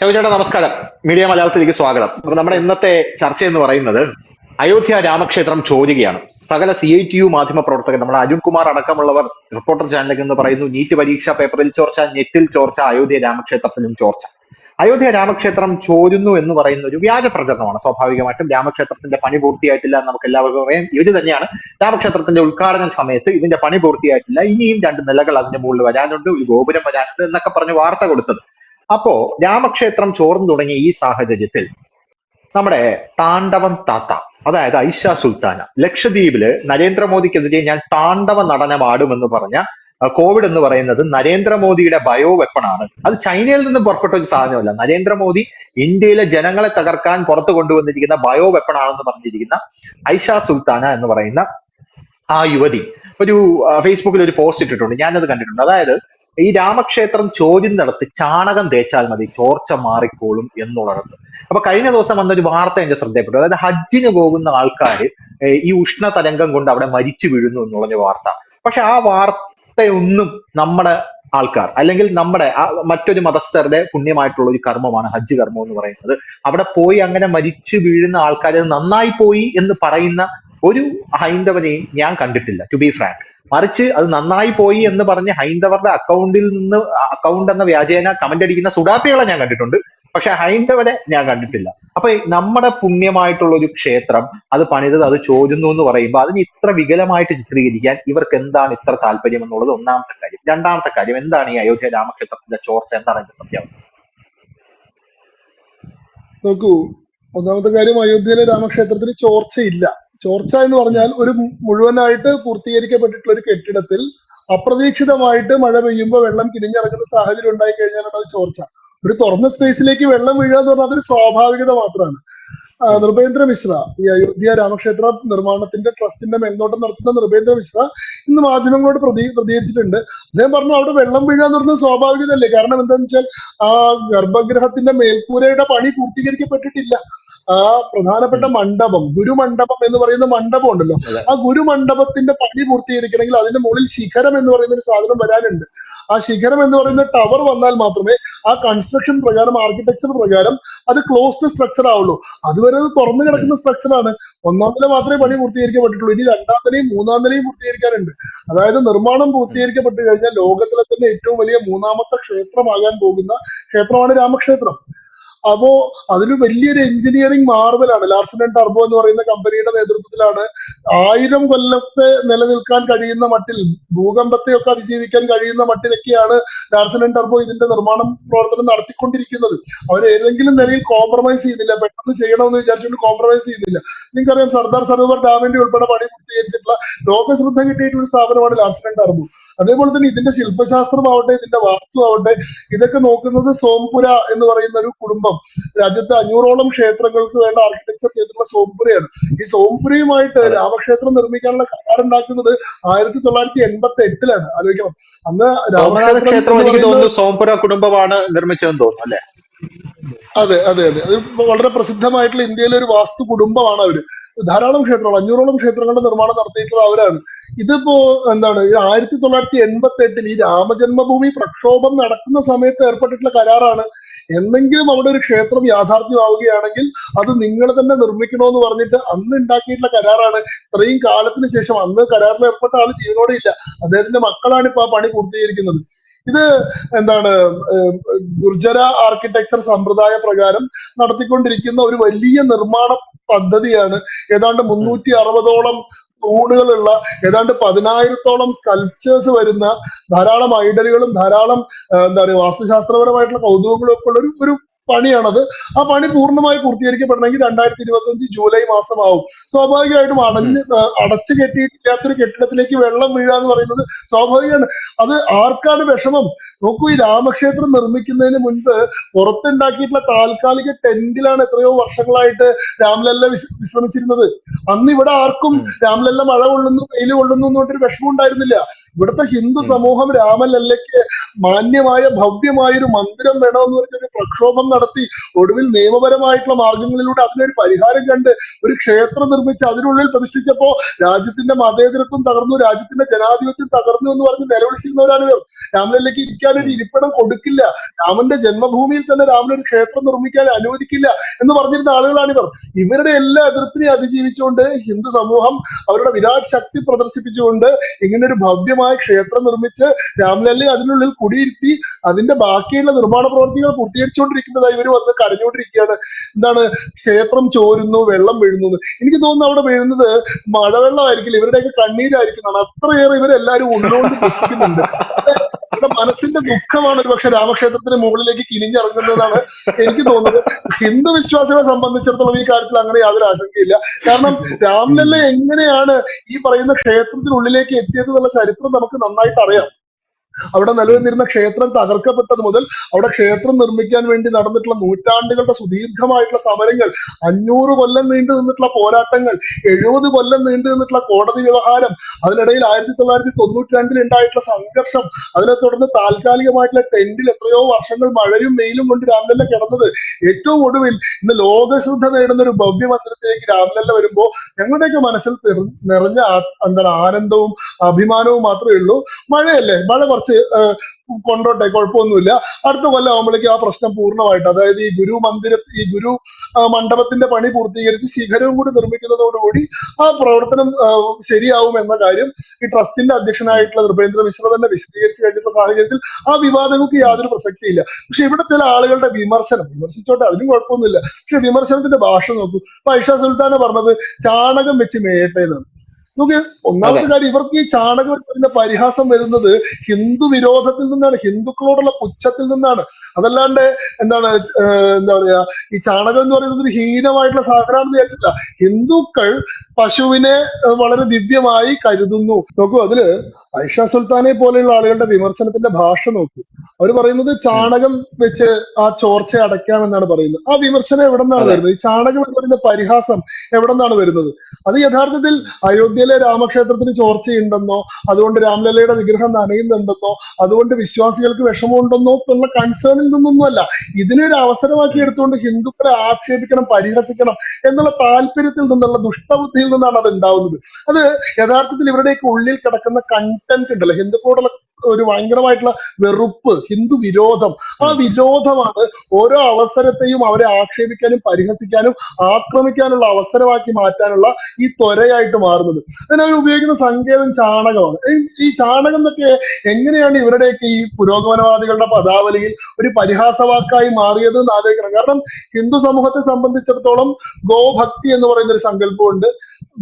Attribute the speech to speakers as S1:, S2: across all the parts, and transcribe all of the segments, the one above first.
S1: ചേട്ടാ നമസ്കാരം. മീഡിയ മലയാളത്തിലേക്ക് സ്വാഗതം. അപ്പൊ നമ്മുടെ ഇന്നത്തെ ചർച്ച എന്ന് പറയുന്നത് അയോധ്യ രാമക്ഷേത്രം ചോരുകയാണ്. സകല സി ഐ ടി യു മാധ്യമ പ്രവർത്തകർ നമ്മുടെ അരുൺ കുമാർ അടക്കമുള്ളവർ റിപ്പോർട്ടർ ചാനലിലേക്ക് എന്ന് പറയുന്നു നീറ്റ് പരീക്ഷാ പേപ്പറിൽ ചോർച്ച നെറ്റിൽ ചോർച്ച അയോധ്യ രാമക്ഷേത്രത്തിലും ചോർച്ച. അയോധ്യ രാമക്ഷേത്രം ചോരുന്നു എന്ന് പറയുന്ന ഒരു വ്യാജ പ്രചരണമാണ്. സ്വാഭാവികമായിട്ടും രാമക്ഷേത്രത്തിന്റെ പണി പൂർത്തിയായിട്ടില്ല എന്ന് നമുക്ക് എല്ലാവർക്കും അറിയാം. ഇത് തന്നെയാണ് രാമക്ഷേത്രത്തിന്റെ ഉദ്ഘാടന സമയത്ത് ഇതിന്റെ പണി പൂർത്തിയായിട്ടില്ല. ഇനിയും രണ്ട് നിലകൾ അതിന്റെ മുകളിൽ വരാനുണ്ട് ഒരു ഗോപുരം വരാനുണ്ട് എന്നൊക്കെ പറഞ്ഞ് വാർത്ത കൊടുത്തത്. അപ്പോ രാമക്ഷേത്രം ചോർന്നു തുടങ്ങിയ ഈ സാഹചര്യത്തിൽ നമ്മുടെ താണ്ഡവം താത്ത അതായത് ഐഷ സുൽത്താന ലക്ഷദ്വീപിൽ നരേന്ദ്രമോദിക്കെതിരെ ഞാൻ താണ്ഡവ നടനമാടുമെന്ന് പറഞ്ഞ കോവിഡ് എന്ന് പറയുന്നത് നരേന്ദ്രമോദിയുടെ ബയോ വെപ്പണാണ് അത് ചൈനയിൽ നിന്ന് പുറപ്പെട്ട ഒരു സാധനമല്ല. നരേന്ദ്രമോദി ഇന്ത്യയിലെ ജനങ്ങളെ തകർക്കാൻ പുറത്തു കൊണ്ടുവന്നിരിക്കുന്ന ബയോ വെപ്പണാണെന്ന് പറഞ്ഞിരിക്കുന്ന ഐഷ സുൽത്താന എന്ന് പറയുന്ന ആ യുവതി. ഒരു ഫേസ്ബുക്കിൽ ഒരു പോസ്റ്റ് ഇട്ടിട്ടുണ്ട്. ഞാനത് കണ്ടിട്ടുണ്ട്. അതായത് ഈ രാമക്ഷേത്രം ചോദ്യം നടത്തി ചാണകം തേച്ചാൽ മതി ചോർച്ച മാറിക്കോളും എന്നുള്ളത് അപ്പൊ കഴിഞ്ഞ ദിവസം വന്നൊരു വാർത്ത എന്റെ ശ്രദ്ധയപ്പെട്ടു അതായത് ഹജ്ജിന് പോകുന്ന ആൾക്കാർ ഈ ഉഷ്ണ തരംഗം കൊണ്ട് അവിടെ മരിച്ചു വീഴുന്നു എന്നുള്ള വാർത്ത. പക്ഷെ ആ വാർത്തയൊന്നും നമ്മുടെ ആൾക്കാർ അല്ലെങ്കിൽ നമ്മുടെ മറ്റൊരു മതസ്ഥരുടെ പുണ്യമായിട്ടുള്ള ഒരു കർമ്മമാണ് ഹജ്ജ് കർമ്മം എന്ന് പറയുന്നത്. അവിടെ പോയി അങ്ങനെ മരിച്ചു വീഴുന്ന ആൾക്കാർ നന്നായി പോയി എന്ന് പറയുന്ന ഒരു ഹൈന്ദവനെയും ഞാൻ കണ്ടിട്ടില്ല ടു ബി ഫ്രാങ്ക് മറിച്ച് അത് നന്നായി പോയി എന്ന് പറഞ്ഞ് ഹൈന്ദവരുടെ അക്കൗണ്ടിൽ നിന്ന് അക്കൗണ്ട് എന്ന വ്യാജേന കമന്റ് അടിക്കുന്ന സുഡാപ്പികളെ ഞാൻ കണ്ടിട്ടുണ്ട്. പക്ഷെ ഹൈന്ദവരെ ഞാൻ കണ്ടിട്ടില്ല. അപ്പൊ നമ്മുടെ പുണ്യമായിട്ടുള്ള ഒരു ക്ഷേത്രം അത് പണിതത് അത് ചോരുന്നു എന്ന് പറയുമ്പോൾ അതിന് ഇത്ര വികലമായിട്ട് ചിത്രീകരിക്കാൻ ഇവർക്ക് എന്താണ് ഇത്ര താല്പര്യം എന്നുള്ളത് ഒന്നാമത്തെ കാര്യം. രണ്ടാമത്തെ കാര്യം എന്താണ് ഈ അയോധ്യ രാമക്ഷേത്രത്തിന്റെ ചോർച്ച? എന്താണ് അതിന്റെ സത്യാവസ്ഥ?
S2: നോക്കൂ ഒന്നാമത്തെ കാര്യം അയോധ്യയിലെ രാമക്ഷേത്രത്തിന് ചോർച്ചയില്ല. ചോർച്ച എന്ന് പറഞ്ഞാൽ ഒരു മുഴുവനായിട്ട് പൂർത്തീകരിക്കപ്പെട്ടിട്ടുള്ള ഒരു കെട്ടിടത്തിൽ അപ്രതീക്ഷിതമായിട്ട് മഴ പെയ്യുമ്പോൾ വെള്ളം കിനിഞ്ഞിറങ്ങുന്ന സാഹചര്യം ഉണ്ടായി കഴിഞ്ഞാലാണ് അത് ചോർച്ച. ഒരു തുറന്ന സ്പേസിലേക്ക് വെള്ളം വീഴുക എന്ന് പറഞ്ഞാൽ അതൊരു സ്വാഭാവികത മാത്രമാണ്. നിർഭേന്ദ്ര മിശ്ര ഈ അയോധ്യ രാമക്ഷേത്ര നിർമ്മാണത്തിന്റെ ട്രസ്റ്റിന്റെ മേൽനോട്ടം നടത്തുന്ന നൃപേന്ദ്ര മിശ്ര ഇന്ന് മാധ്യമങ്ങളോട് പ്രതി പ്രതികരിച്ചിട്ടുണ്ട്. അദ്ദേഹം പറഞ്ഞു അവിടെ വെള്ളം വീഴാന്ന് എന്ന് സ്വാഭാവികതല്ലേ കാരണം എന്താണെന്ന് വെച്ചാൽ ആ ഗർഭഗൃഹത്തിന്റെ മേൽക്കൂരയുടെ പണി പൂർത്തീകരിക്കപ്പെട്ടിട്ടില്ല. ആ പ്രധാനപ്പെട്ട മണ്ഡപം ഗുരുമണ്ഡപം എന്ന് പറയുന്ന മണ്ഡപം ഉണ്ടല്ലോ. ആ ഗുരുമണ്ഡപത്തിന്റെ പണി പൂർത്തീകരിക്കണമെങ്കിൽ അതിന്റെ മുകളിൽ ശിഖരം എന്ന് പറയുന്ന ഒരു സാധനം വരാനുണ്ട്. ആ ശിഖരം എന്ന് പറയുന്ന ടവർ വന്നാൽ മാത്രമേ ആ കൺസ്ട്രക്ഷൻ പ്രകാരം ആർക്കിടെക്ചർ പ്രകാരം അത് ക്ലോസ്ഡ് സ്ട്രക്ചർ ആവുള്ളൂ. അതുവരെ അത് തുറന്നു കിടക്കുന്ന സ്ട്രക്ചർ ആണ്. ഒന്നാം നില മാത്രമേ പണി പൂർത്തീകരിക്കപ്പെട്ടിട്ടുള്ളൂ ഇനി രണ്ടാം നിലയും മൂന്നാം നിലയും പൂർത്തീകരിക്കാനുണ്ട്. അതായത് നിർമ്മാണം പൂർത്തീകരിക്കപ്പെട്ടു കഴിഞ്ഞാൽ ലോകത്തിലെ തന്നെ ഏറ്റവും വലിയ മൂന്നാമത്തെ ക്ഷേത്രമാകാൻ പോകുന്ന ക്ഷേത്രമാണ് രാമക്ഷേത്രം. അപ്പോ അതിന് വലിയൊരു എഞ്ചിനീയറിംഗ് മാർവലാണ്. ലാർസൺ ആൻഡ് ടർബോ എന്ന് പറയുന്ന കമ്പനിയുടെ നേതൃത്വത്തിലാണ് ആയിരം കൊല്ലത്തെ നിലനിൽക്കാൻ കഴിയുന്ന മട്ടിൽ ഭൂകമ്പത്തെയൊക്കെ അതിജീവിക്കാൻ കഴിയുന്ന മട്ടിലൊക്കെയാണ് ലാർസൺ ആൻഡ് ടർബോ ഇതിന്റെ നിർമ്മാണം പ്രവർത്തനം നടത്തിക്കൊണ്ടിരിക്കുന്നത്. അവർ ഏതെങ്കിലും നിലയിൽ കോംപ്രമൈസ് ചെയ്യുന്നില്ല. പെട്ടെന്ന് ചെയ്യണമെന്ന് വിചാരിച്ചുകൊണ്ട് കോംപ്രമൈസ് ചെയ്യുന്നില്ല. നിങ്ങൾക്കറിയാം സർദാർ സരോവർ ഡാമിന്റെ ഉൾപ്പെടെ പണി പൂർത്തീകരിച്ചിട്ടുള്ള ലോക ശ്രദ്ധ കിട്ടിയിട്ടുള്ള സ്ഥാപനമാണ് ലാർസൺ ആൻഡ് ടർബോ. അതേപോലെ തന്നെ ഇതിന്റെ ശില്പശാസ്ത്രമാവട്ടെ ഇതിന്റെ വാസ്തു ആവട്ടെ ഇതൊക്കെ നോക്കുന്നത് സോംപുര എന്ന് പറയുന്ന ഒരു കുടുംബം. രാജ്യത്തെ അഞ്ഞൂറോളം ക്ഷേത്രങ്ങൾക്ക് വേണ്ട ആർക്കിടെക്ചർ ചെയ്തിട്ടുള്ള സോംപുരയാണ്. ഈ സോംപുരയുമായിട്ട് രാമക്ഷേത്രം നിർമ്മിക്കാനുള്ള കരാറുണ്ടാക്കുന്നത് ആയിരത്തി തൊള്ളായിരത്തി എൺപത്തി എട്ടിലാണ് ആലോചിക്കണം അന്ന് രാമനാഥ
S1: ക്ഷേത്രം എനിക്ക് തോന്നുന്നു സോംപുര കുടുംബമാണ് നിർമ്മിച്ചതെന്ന് തോന്നുന്നു അല്ലെ?
S2: അതെ അതെ അതെ. അത് വളരെ പ്രസിദ്ധമായിട്ടുള്ള ഇന്ത്യയിലെ ഒരു വാസ്തു കുടുംബമാണ് അവർ. ധാരാളം ക്ഷേത്രങ്ങൾ അഞ്ഞൂറോളം ക്ഷേത്രങ്ങളുടെ നിർമ്മാണം നടത്തിയിട്ടുള്ളത് അവരാണ്. ഇതിപ്പോ എന്താണ് ആയിരത്തി തൊള്ളായിരത്തി എൺപത്തി എട്ടിൽ ഈ രാമജന്മഭൂമി പ്രക്ഷോഭം നടക്കുന്ന സമയത്ത് ഏർപ്പെട്ടിട്ടുള്ള കരാറാണ്. എന്തെങ്കിലും അവിടെ ഒരു ക്ഷേത്രം യാഥാർത്ഥ്യമാവുകയാണെങ്കിൽ അത് നിങ്ങൾ തന്നെ നിർമ്മിക്കണമെന്ന് പറഞ്ഞിട്ട് അന്ന് ഉണ്ടാക്കിയിട്ടുള്ള കരാറാണ്. ഇത്രയും കാലത്തിന് ശേഷം അന്ന് കരാറിൽ ഏർപ്പെട്ട ആൾ ജീവനോടെ ഇല്ല. അദ്ദേഹത്തിന്റെ മക്കളാണ് ഇപ്പൊ ആ പണി പൂർത്തീകരിക്കുന്നത്. ഇത് എന്താണ് ഗുർജര ആർക്കിടെക്ചർ സമ്പ്രദായ പ്രകാരം നടത്തിക്കൊണ്ടിരിക്കുന്ന ഒരു വലിയ നിർമ്മാണ പദ്ധതിയാണ്. ഏതാണ്ട് മുന്നൂറ്റി അറുപതോളം തൂണുകളുള്ള ഏതാണ്ട് പതിനായിരത്തോളം സ്കൾപ്ചേഴ്സ് വരുന്ന ധാരാളം ഐഡലുകളും ധാരാളം എന്താ പറയുക വാസ്തുശാസ്ത്രപരമായിട്ടുള്ള കൗതുകങ്ങളും ഒക്കെ ഉള്ള ഒരു ഒരു പണിയാണത്. ആ പണി പൂർണമായി പൂർത്തീകരിക്കപ്പെടണമെങ്കിൽ രണ്ടായിരത്തി ഇരുപത്തി അഞ്ച് ജൂലൈ മാസമാവും. സ്വാഭാവികമായിട്ടും അടഞ്ഞ് അടച്ചു കെട്ടിയിട്ടില്ലാത്തൊരു കെട്ടിടത്തിലേക്ക് വെള്ളം വീഴുക എന്ന് പറയുന്നത് സ്വാഭാവികമാണ്. അത് ആർക്കാണ് വിഷമം? നോക്കൂ ഈ രാമക്ഷേത്രം നിർമ്മിക്കുന്നതിന് മുൻപ് പുറത്തുണ്ടാക്കിയിട്ടുള്ള താൽക്കാലിക ടെന്റിലാണ് എത്രയോ വർഷങ്ങളായിട്ട് രാംലല്ല വിശ്രമിച്ചിരുന്നത്. അന്ന് ഇവിടെ ആർക്കും. രാംലല്ല മഴ കൊള്ളുന്നു വെയിൽ കൊള്ളുന്നു എന്നൊരു വിഷമം ഉണ്ടായിരുന്നില്ല. ഇവിടുത്തെ ഹിന്ദു സമൂഹം രാമലല്ലയ്ക്ക് മാന്യമായ ഭവ്യമായ ഒരു മന്ദിരം വേണമെന്ന് പറഞ്ഞൊരു പ്രക്ഷോഭം നടത്തി ഒടുവിൽ നിയമപരമായിട്ടുള്ള മാർഗങ്ങളിലൂടെ അതിനൊരു പരിഹാരം കണ്ട് ഒരു ക്ഷേത്രം നിർമ്മിച്ച് അതിനുള്ളിൽ പ്രതിഷ്ഠിച്ചപ്പോ രാജ്യത്തിന്റെ മതേതരത്വം തകർന്നു രാജ്യത്തിന്റെ ജനാധിപത്യം തകർന്നു എന്ന് പറഞ്ഞ് നിലവിളിച്ചിരുന്നവരാണ് ഇവർ. രാമലല്ലയ്ക്ക് ഇരിക്കാൻ ഒരു ഇരിപ്പിടം കൊടുക്കില്ല. രാമന്റെ ജന്മഭൂമിയിൽ തന്നെ രാമൻ ഒരു ക്ഷേത്രം നിർമ്മിക്കാൻ അനുവദിക്കില്ല എന്ന് പറഞ്ഞിരുന്ന ആളുകളാണ് ഇവർ. ഇവരുടെ എല്ലാ എതിർപ്പിനെ അതിജീവിച്ചുകൊണ്ട് ഹിന്ദു സമൂഹം അവരുടെ വിരാട് ശക്തി പ്രദർശിപ്പിച്ചുകൊണ്ട് ഇങ്ങനെ ഒരു ഭവ്യമായ ക്ഷേത്രം നിർമ്മിച്ച് രാംലല്ലെ അതിനുള്ളിൽ കുടിയിരുത്തി അതിന്റെ ബാക്കിയുള്ള നിർമ്മാണ പ്രവർത്തികൾ പൂർത്തീകരിച്ചുകൊണ്ടിരിക്കുന്നതായി ഇവർ വന്ന് കരഞ്ഞുകൊണ്ടിരിക്കുകയാണ്. എന്താണ്? ക്ഷേത്രം ചോരുന്നു വെള്ളം വീഴുന്നു. എനിക്ക് തോന്നുന്നു അവിടെ വീഴുന്നത് മഴവെള്ളമായിരിക്കില്ല ഇവരുടെയൊക്കെ കണ്ണീരായിരിക്കും അത്രയേറെ ഇവരെല്ലാവരും ഉള്ളുകൊണ്ട് ഇവിടെ മനസ്സിന്റെ ദുഃഖമാണ് ഒരു പക്ഷെ രാമക്ഷേത്രത്തിന് മുകളിലേക്ക് കിനിഞ്ഞിറങ്ങുന്നതാണ് എനിക്ക് തോന്നുന്നത്. ഹിന്ദു വിശ്വാസികളെ സംബന്ധിച്ചിടത്തോളം ഈ കാര്യത്തിൽ അങ്ങനെ യാതൊരു ആശങ്കയില്ല. കാരണം രാംലല്ല എങ്ങനെയാണ് ഈ പറയുന്ന ക്ഷേത്രത്തിനുള്ളിലേക്ക് എത്തിയത് എന്നുള്ള ചരിത്രം നമുക്ക് നന്നായിട്ട് അറിയാം. അവിടെ നിലനിന്നിരുന്ന ക്ഷേത്രം തകർക്കപ്പെട്ടത് മുതൽ അവിടെ ക്ഷേത്രം നിർമ്മിക്കാൻ വേണ്ടി നടന്നിട്ടുള്ള നൂറ്റാണ്ടുകളുടെ സുദീർഘമായിട്ടുള്ള സമരങ്ങൾ അഞ്ഞൂറ് കൊല്ലം നീണ്ടു നിന്നിട്ടുള്ള പോരാട്ടങ്ങൾ എഴുപത് കൊല്ലം നീണ്ടു നിന്നിട്ടുള്ള കോടതി വ്യവഹാരം അതിനിടയിൽ ആയിരത്തി തൊള്ളായിരത്തി തൊണ്ണൂറ്റി രണ്ടിൽ ഉണ്ടായിട്ടുള്ള സംഘർഷം അതിനെ തുടർന്ന് താൽക്കാലികമായിട്ടുള്ള ടെന്റിൽ എത്രയോ വർഷങ്ങൾ മഴയും വെയിലും കൊണ്ട് രാംലല്ല കിടന്നത്. ഏറ്റവും ഒടുവിൽ ഇന്ന് ലോകശ്രദ്ധ നേടുന്ന ഒരു ഭവ്യ മന്ദിരത്തിലേക്ക് രാംലല്ല വരുമ്പോ ഞങ്ങളുടെയൊക്കെ മനസ്സിൽ നിറഞ്ഞ എന്താണ് ആനന്ദവും അഭിമാനവും മാത്രമേ ഉള്ളൂ. മഴയല്ലേ? മഴ കുറച്ച് കൊണ്ടോട്ടെ കുഴപ്പമൊന്നുമില്ല. അടുത്ത കൊല്ലം ആകുമ്പോഴേക്കും ആ പ്രശ്നം പൂർണമായിട്ട്. അതായത് ഈ ഗുരു മന്ദിര ഈ ഗുരു മണ്ഡപത്തിന്റെ പണി പൂർത്തീകരിച്ച് ശിഖരവും കൂടി നിർമ്മിക്കുന്നതോടുകൂടി ആ പ്രവർത്തനം ശരിയാവും എന്ന കാര്യം ഈ ട്രസ്റ്റിന്റെ അധ്യക്ഷനായിട്ടുള്ള നൃപേന്ദ്ര മിശ്ര തന്നെ വിശദീകരിച്ചു കഴിഞ്ഞിട്ടുള്ള സാഹചര്യത്തിൽ ആ വിവാദങ്ങൾക്ക് യാതൊരു പ്രസക്തിയില്ല. പക്ഷെ ഇവിടെ ചില ആളുകളുടെ വിമർശനം വിമർശിച്ചോട്ടെ അതിനും കുഴപ്പമൊന്നുമില്ല. പക്ഷെ വിമർശനത്തിന്റെ ഭാഷ നോക്കൂ. ഇപ്പൊ ഐഷ സുൽത്താന പറഞ്ഞത് ചാണകം വെച്ച് മേയട്ടെ നോക്ക് ഒന്നാമത്തെ കാര്യം ഇവർക്ക് ഈ ചാണകം പറയുന്ന പരിഹാസം വരുന്നത് ഹിന്ദു വിരോധത്തിൽ നിന്നാണ് ഹിന്ദുക്കളോടുള്ള പുച്ഛത്തിൽ നിന്നാണ്. അതല്ലാണ്ട് എന്താണ് എന്താ പറയാ ഈ ചാണകം എന്ന് പറയുന്നത് ഒരു ഹീനമായിട്ടുള്ള സാധനമാണെന്ന് വിചാരിച്ചില്ല ഹിന്ദുക്കൾ പശുവിനെ വളരെ ദിവ്യമായി കരുതുന്നു. നോക്കൂ അതിൽ ഐഷ സുൽത്താനെ പോലെയുള്ള ആളുകളുടെ വിമർശനത്തിന്റെ ഭാഷ നോക്കൂ. അവർ പറയുന്നത് ചാണകം വെച്ച് ആ ചോർച്ച അടയ്ക്കാം എന്നാണ് പറയുന്നത്. ആ വിമർശനം എവിടെ നിന്നാണ് വരുന്നത്? ഈ ചാണകം എന്ന് പറയുന്ന പരിഹാസം എവിടെ നിന്നാണ് വരുന്നത്? അത് യഥാർത്ഥത്തിൽ അയോധ്യയിലെ രാമക്ഷേത്രത്തിന് ചോർച്ചയുണ്ടെന്നോ അതുകൊണ്ട് രാംലല്ലയുടെ വിഗ്രഹം നനയുന്നുണ്ടെന്നോ അതുകൊണ്ട് വിശ്വാസികൾക്ക് വിഷമമുണ്ടെന്നോ എന്നുള്ള കൺസേണിൽ നിന്നൊന്നുമല്ല. ഇതിനൊരു അവസരമാക്കി എടുത്തുകൊണ്ട് ഹിന്ദുക്കളെ ആക്ഷേപിക്കണം പരിഹസിക്കണം എന്നുള്ള താല്പര്യത്തിൽ നിന്നുള്ള ദുഷ്ടബുദ്ധിയിൽ നിന്നാണ് അത് ഉണ്ടാവുന്നത്. അത് യഥാർത്ഥത്തിൽ ഇവരുടെയൊക്കെ ഉള്ളിൽ കിടക്കുന്ന കണ്ടന്റ് ഉണ്ടല്ലോ ഹിന്ദുക്കളോടുള്ള ഒരു ഭയങ്കരമായിട്ടുള്ള വെറുപ്പ് ഹിന്ദു വിരോധം. ആ വിരോധമാണ് ഓരോ അവസരത്തെയും അവരെ ആക്ഷേപിക്കാനും പരിഹസിക്കാനും ആക്രമിക്കാനുള്ള അവസരമാക്കി മാറ്റാനുള്ള ഈ ത്വരയായിട്ട് മാറുന്നത്. അതിനവർ ഉപയോഗിക്കുന്ന സങ്കേതം ചാണകമാണ്. ഈ- ഈ ചാണകം എന്നൊക്കെ എങ്ങനെയാണ് ഇവരുടെയൊക്കെ ഈ പുരോഗമനവാദികളുടെ പദാവലിയിൽ ഒരു പരിഹാസവാക്കായി മാറിയത് എന്ന് ആലോചിക്കണം. കാരണം ഹിന്ദു സമൂഹത്തെ സംബന്ധിച്ചിടത്തോളം ഗോഭക്തി എന്ന് പറയുന്ന ഒരു സങ്കല്പമുണ്ട്.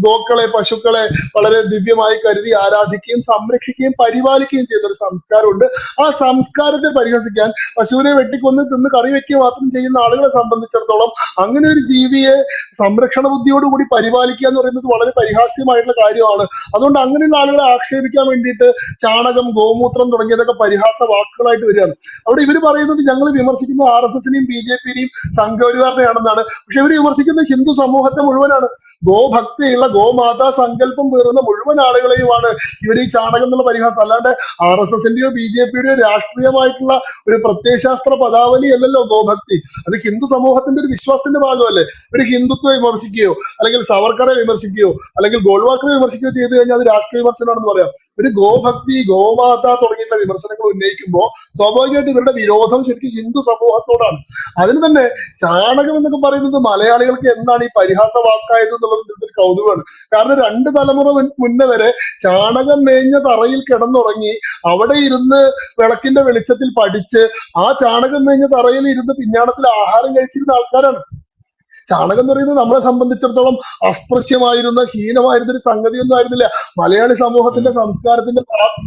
S2: ഗോക്കളെ പശുക്കളെ വളരെ ദിവ്യമായി കരുതി ആരാധിക്കുകയും സംരക്ഷിക്കുകയും പരിപാലിക്കുകയും ചെയ്യുന്ന ഒരു സംസ്കാരമുണ്ട്. ആ സംസ്കാരത്തെ പരിഹസിക്കാൻ പശുവിനെ വെട്ടിക്കൊന്ന് തിന്ന് കറി വെക്കുക മാത്രം ചെയ്യുന്ന ആളുകളെ സംബന്ധിച്ചിടത്തോളം അങ്ങനെ ഒരു ജീവിയെ സംരക്ഷണ ബുദ്ധിയോടുകൂടി പരിപാലിക്കുക എന്ന് പറയുന്നത് വളരെ പരിഹാസ്യമായിട്ടുള്ള കാര്യമാണ്. അതുകൊണ്ട് അങ്ങനെയുള്ള ആളുകളെ ആക്ഷേപിക്കാൻ വേണ്ടിയിട്ട് ചാണകം ഗോമൂത്രം തുടങ്ങിയതൊക്കെ പരിഹാസ വാക്കുകളായിട്ട് വരികയാണ്. അവിടെ ഇവർ പറയുന്നത് ഞങ്ങൾ വിമർശിക്കുന്നത് ആർ എസ് എസിനെയും ബി ജെ പിയുടെയും സംഘപരിവാറിനെയാണെന്നാണ്. പക്ഷെ ഇവർ വിമർശിക്കുന്നത് ഹിന്ദു സമൂഹത്തെ മുഴുവനാണ്. ഗോഭക്തിയുള്ള ഗോമാതാ സങ്കല്പം പേറുന്ന മുഴുവൻ ആളുകളെയുമാണ് ഇവർ ഈ ചാണകം എന്നുള്ള പരിഹാസം. അല്ലാണ്ട് ആർ എസ് എസിന്റെയോ ബി ജെ പിയുടെയോ രാഷ്ട്രീയമായിട്ടുള്ള ഒരു പ്രത്യയശാസ്ത്ര പദാവലി അല്ലല്ലോ ഗോഭക്തി. അത് ഹിന്ദു സമൂഹത്തിന്റെ ഒരു വിശ്വാസത്തിന്റെ ഭാഗമല്ലേ? ഒരു ഹിന്ദുത്വം വിമർശിക്കുകയോ അല്ലെങ്കിൽ സവർക്കറെ വിമർശിക്കുകയോ അല്ലെങ്കിൽ ഗോൾവാക്കറെ വിമർശിക്കുകയോ ചെയ്തു കഴിഞ്ഞാൽ അത് രാഷ്ട്രീയ വിമർശനമാണെന്ന് പറയാം. ഒരു ഗോഭക്തി ഗോമാത തുടങ്ങിയിട്ടുള്ള വിമർശനങ്ങൾ ഉന്നയിക്കുമ്പോൾ സ്വാഭാവികമായിട്ട് ഇവരുടെ വിരോധം ശരിക്കും ഹിന്ദു സമൂഹത്തോടാണ്. അതിന് തന്നെ ചാണകം എന്നൊക്കെ പറയുന്നത് മലയാളികൾക്ക് എന്താണ് ഈ പരിഹാസ വാക്കായത് എന്നുള്ളത് ഇതൊരു കൗതുകമാണ്. കാരണം രണ്ട് തലമുറ മുന്നേ വരെ ചാണകം മേഞ്ഞ തറയിൽ കിടന്നുറങ്ങി അവിടെ ഇരുന്ന് വിളക്കിന്റെ വെളിച്ചത്തിൽ പഠിച്ച് ആ ചാണകം മേഞ്ഞ തറയിൽ ഇരുന്ന് പിഞ്ഞാണത്തിൽ ആഹാരം കഴിച്ചിരുന്ന ആൾക്കാരാണ്. ചാണകം എന്ന് പറയുന്നത് നമ്മളെ സംബന്ധിച്ചിടത്തോളം അസ്പൃശ്യമായിരുന്ന ഹീനമായിരുന്ന ഒരു സംഗതിയൊന്നും ആയിരുന്നില്ല. മലയാളി സമൂഹത്തിന്റെ സംസ്കാരത്തിന്റെ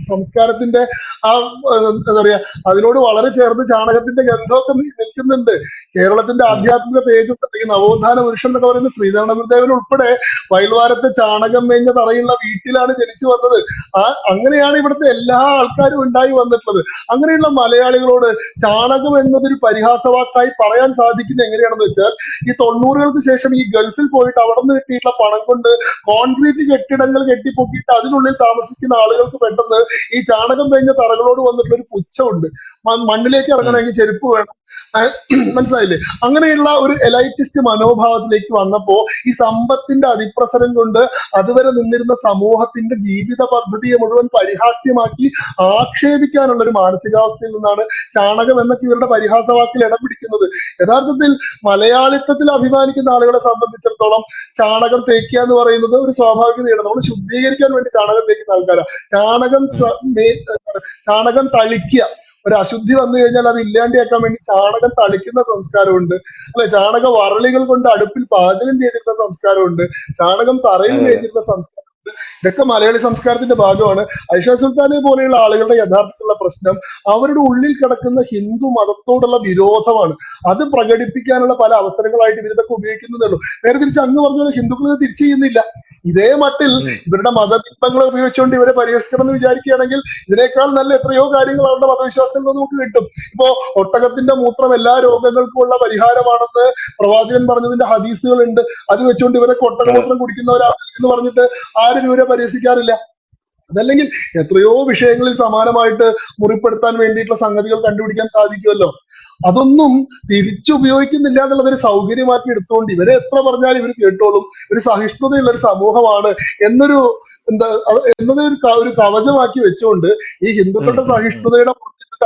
S2: സംസ്കാരത്തിന്റെ ആ എന്താ പറയാ അതിനോട് വളരെ ചേർന്ന് ചാണകത്തിന്റെ ഗന്ധമൊക്കെ നിൽക്കുന്നുണ്ട്. കേരളത്തിന്റെ ആധ്യാത്മിക തേജസ് അല്ലെങ്കിൽ നവോത്ഥാന പുരുഷൻ എന്നൊക്കെ പറയുന്ന ശ്രീധരണ ഗുരുദേവൻ ഉൾപ്പെടെ വയൽവാരത്തെ ചാണകം മേഞ്ഞ തറയുള്ള വീട്ടിലാണ് ജനിച്ചു വന്നത്. ആ അങ്ങനെയാണ് ഇവിടുത്തെ എല്ലാ ആൾക്കാരും ഉണ്ടായി വന്നിട്ടുള്ളത്. അങ്ങനെയുള്ള മലയാളികളോട് ചാണകം എന്നതൊരു പരിഹാസവാക്കായി പറയാൻ സാധിക്കുന്നത് എങ്ങനെയാണെന്ന് വെച്ചാൽ ഈ തൊണ്ണൂറ് തൊണ്ണൂറുകൾക്ക് ശേഷം ഈ ഗൾഫിൽ പോയിട്ട് അവിടെ നിന്ന് കിട്ടിയിട്ടുള്ള പണം കൊണ്ട് കോൺക്രീറ്റ് കെട്ടിടങ്ങൾ കെട്ടിപ്പൊക്കിയിട്ട് അതിനുള്ളിൽ താമസിക്കുന്ന ആളുകൾക്ക് പെട്ടെന്ന് ഈ ചാണകം കഴിഞ്ഞ തറകളോട് വന്നിട്ടുള്ള ഒരു പുച്ഛമുണ്ട്. ഉണ്ട് മണ്ണിലേക്ക് ഇറങ്ങണമെങ്കിൽ ചെരുപ്പ് വേണം. മനസ്സിലായില്ലേ? അങ്ങനെയുള്ള ഒരു എലൈറ്റിസ്റ്റ് മനോഭാവത്തിലേക്ക് വന്നപ്പോ ഈ സമ്പത്തിന്റെ അതിപ്രസരം കൊണ്ട് അതുവരെ നിന്നിരുന്ന സമൂഹത്തിന്റെ ജീവിത പദ്ധതിയെ മുഴുവൻ പരിഹാസ്യമാക്കി ആക്ഷേപിക്കാനുള്ള ഒരു മാനസികാവസ്ഥയിൽ നിന്നാണ് ചാണകം എന്നൊക്കെ ഇവരുടെ പരിഹാസവാക്കിൽ ഇടം പിടിക്കുന്നത്. യഥാർത്ഥത്തിൽ മലയാളിത്തത്തിൽ അഭിമാനിക്കുന്ന ആളുകളെ സംബന്ധിച്ചിടത്തോളം ചാണകം തേക്കുക എന്ന് പറയുന്നത് ഒരു സ്വാഭാവികതയാണ്. നമ്മൾ ശുദ്ധീകരിക്കാൻ വേണ്ടി ചാണകം തേക്കുന്ന ആൾക്കാരാണ് ചാണകം ചാണകം തളിക്കുക. ഒരു അശുദ്ധി വന്നു കഴിഞ്ഞാൽ അത് ഇല്ലാണ്ടിയാക്കാൻ വേണ്ടി ചാണകം തളിക്കുന്ന സംസ്കാരമുണ്ട്. അല്ലെ ചാണക വറളികൾ കൊണ്ട് അടുപ്പിൽ പാചകം ചെയ്തിരുന്ന സംസ്കാരമുണ്ട്. ചാണകം തറയിൽ കഴിഞ്ഞിരുന്ന സംസ്കാരം ഇതൊക്കെ മലയാളി സംസ്കാരത്തിന്റെ ഭാഗമാണ്. ഐഷാ സുൽത്താനെ പോലെയുള്ള ആളുകളുടെ യഥാർത്ഥത്തിലുള്ള പ്രശ്നം അവരുടെ ഉള്ളിൽ കിടക്കുന്ന ഹിന്ദു മതത്തോടുള്ള വിരോധമാണ്. അത് പ്രകടിപ്പിക്കാനുള്ള പല അവസരങ്ങളായിട്ട് ഇവരിതൊക്കെ ഉപയോഗിക്കുന്നതേ ഉള്ളൂ നേരെ തിരിച്ച് അങ്ങ് പറഞ്ഞ പോലെ ഹിന്ദുക്കൾ തിരിച്ചു ചെയ്യുന്നില്ല. ഇതേ മട്ടിൽ. ഇവരുടെ മതബിംബങ്ങളെ ഉപയോഗിച്ചുകൊണ്ട് ഇവരെ പരിഹസിക്കണം എന്ന് വിചാരിക്കുകയാണെങ്കിൽ ഇതിനേക്കാൾ നല്ല എത്രയോ കാര്യങ്ങൾ അവരുടെ മതവിശ്വാസത്തിൽ നിന്ന് നമുക്ക് കിട്ടും. ഇപ്പോ ഒട്ടകത്തിന്റെ മൂത്രം എല്ലാ രോഗങ്ങൾക്കുമുള്ള പരിഹാരമാണെന്ന് പ്രവാചകൻ പറഞ്ഞതിന്റെ ഹദീസുകൾ ഉണ്ട് അത് വെച്ചുകൊണ്ട് ഇവരെ ഒട്ടകമൂത്രം കുടിക്കുന്നവരാണ് എന്ന് പറഞ്ഞിട്ട് ആരും ഇവരെ പരിഹസിക്കാറില്ല. അതല്ലെങ്കിൽ എത്രയോ വിഷയങ്ങളിൽ സമാനമായിട്ട് മുറിപ്പെടുത്താൻ വേണ്ടിയിട്ടുള്ള സംഗതികൾ കണ്ടുപിടിക്കാൻ സാധിക്കുമല്ലോ. അതൊന്നും തിരിച്ചുപയോഗിക്കുന്നില്ല എന്നുള്ളത് ഒരു സൗകര്യമാക്കി എടുത്തുകൊണ്ട് ഇവരെ എത്ര പറഞ്ഞാലും ഇവർ കേട്ടോളും ഒരു സഹിഷ്ണുതയുള്ള ഒരു സമൂഹമാണ് എന്നൊരു എന്താ എന്നതൊരു ഒരു കവചമാക്കി വെച്ചുകൊണ്ട് ഈ ഹിന്ദുക്കളുടെ. സഹിഷ്ണുതയുടെ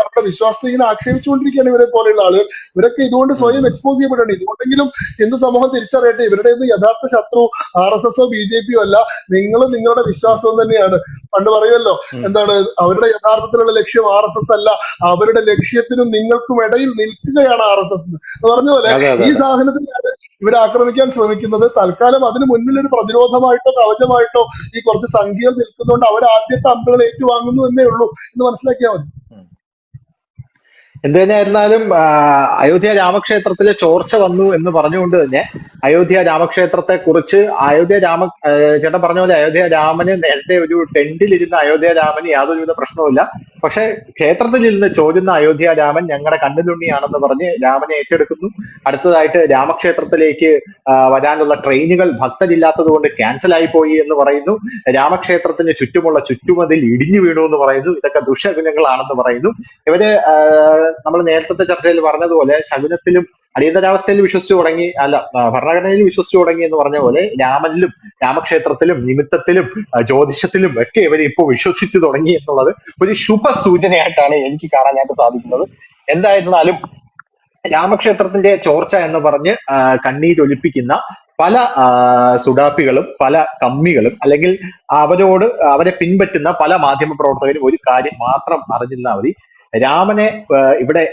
S2: അവരുടെ വിശ്വാസത്തെ ഇങ്ങനെ ആക്ഷേപിച്ചുകൊണ്ടിരിക്കുകയാണ് ഇവരെ പോലെയുള്ള ആളുകൾ. ഇവരൊക്കെ ഇതുകൊണ്ട് സ്വയം എക്സ്പോസ് ചെയ്യപ്പെടേണ്ടി ഇതുകൊണ്ടെങ്കിലും ഹിന്ദു സമൂഹം തിരിച്ചറിയട്ടെ. ഇവരുടെ ഒന്നും യഥാർത്ഥ ശത്രു ആർ എസ് എസോ ബി ജെ പിയോ അല്ല. നിങ്ങളും നിങ്ങളുടെ വിശ്വാസവും തന്നെയാണ്. പണ്ട് പറയുമല്ലോ എന്താണ് അവരുടെ യഥാർത്ഥത്തിലുള്ള ലക്ഷ്യം ആർ എസ് എസ് അല്ല. അവരുടെ ലക്ഷ്യത്തിനും നിങ്ങൾക്കും ഇടയിൽ നിൽക്കുകയാണ് ആർ എസ് എസ് എന്ന്. പറഞ്ഞ പോലെ ഈ സാധനത്തിനാണ് ഇവരെ ആക്രമിക്കാൻ ശ്രമിക്കുന്നത്. തൽക്കാലം അതിന് മുന്നിൽ ഒരു പ്രതിരോധമായിട്ടോ കവചമായിട്ടോ ഈ കുറച്ച് സംഖ്യകൾ നിൽക്കുന്നതുകൊണ്ട് അവർ ആദ്യത്തെ അമ്പുകൾ ഏറ്റുവാങ്ങുന്നു എന്നേ ഉള്ളൂ എന്ന് മനസ്സിലാക്കിയാൽ മതി.
S1: എന്ത് തന്നെയായിരുന്നാലും അയോധ്യ രാമക്ഷേത്രത്തിലെ ചോർച്ച വന്നു എന്ന് പറഞ്ഞുകൊണ്ട് തന്നെ അയോധ്യ രാമക്ഷേത്രത്തെ കുറിച്ച് അയോധ്യ രാമ ചേട്ടൻ പറഞ്ഞ പോലെ അയോധ്യ രാമന് നേരത്തെ ഒരു ടെന്റിലിരുന്ന അയോധ്യ രാമന് യാതൊരുവിധ പ്രശ്നവുമില്ല. പക്ഷെ ക്ഷേത്രത്തിൽ ഇരുന്ന് ചോരുന്ന അയോധ്യ രാമൻ ഞങ്ങളുടെ കണ്ണുതുണ്ണിയാണെന്ന് പറഞ്ഞ് രാമനെ ഏറ്റെടുക്കുന്നു. അടുത്തതായിട്ട് രാമക്ഷേത്രത്തിലേക്ക് വരാനുള്ള ട്രെയിനുകൾ ഭക്തരില്ലാത്തത് കൊണ്ട് ക്യാൻസൽ ആയി പോയി എന്ന് പറയുന്നു. രാമക്ഷേത്രത്തിന് ചുറ്റുമുള്ള ചുറ്റുമതിൽ ഇടിഞ്ഞു വീണു എന്ന് പറയുന്നു. ഇതൊക്കെ ദുഷഗുണങ്ങളാണെന്ന് പറയുന്നു. ഇവർ നമ്മൾ നേരത്തെ ചർച്ചയിൽ പറഞ്ഞതുപോലെ ശകുനത്തിലും അടിയന്തരാവസ്ഥയിൽ വിശ്വസിച്ചു തുടങ്ങി അല്ല ഭരണഘടനയിൽ വിശ്വസിച്ചു തുടങ്ങി എന്ന് പറഞ്ഞ പോലെ രാമനിലും രാമക്ഷേത്രത്തിലും നിമിത്തത്തിലും ജ്യോതിഷത്തിലും ഒക്കെ ഇവർ ഇപ്പോൾ വിശ്വസിച്ചു തുടങ്ങി എന്നുള്ളത് ഒരു ശുഭ സൂചനയായിട്ടാണ് എനിക്ക് കാണാനായിട്ട് സാധിക്കുന്നത്. എന്തായിരുന്നാലും രാമക്ഷേത്രത്തിന്റെ ചോർച്ച എന്ന് പറഞ്ഞ് കണ്ണീരൊലിപ്പിക്കുന്ന പല സുഡാപ്പികളും പല കമ്മികളും അല്ലെങ്കിൽ അവരോട് അവരെ പിൻപറ്റുന്ന പല മാധ്യമ പ്രവർത്തകരും ഒരു കാര്യം മാത്രം അറിഞ്ഞിരുന്നാൽ മതി. രാമനെ ഇവിടെ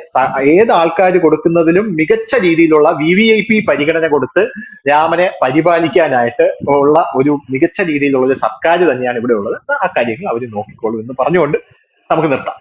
S1: ഏത് ആൾക്കാർ കൊടുക്കുന്നതിലും മികച്ച രീതിയിലുള്ള വി വി ഐ പി പരിഗണന കൊടുത്ത് രാമനെ പരിപാലിക്കാനായിട്ട് ഉള്ള ഒരു മികച്ച രീതിയിലുള്ള ഒരു സർക്കാർ തന്നെയാണ് ഇവിടെ ഉള്ളത്. ആ കാര്യങ്ങൾ അവർ നോക്കിക്കോളൂ എന്ന് പറഞ്ഞുകൊണ്ട് നമുക്ക് നിർത്താം.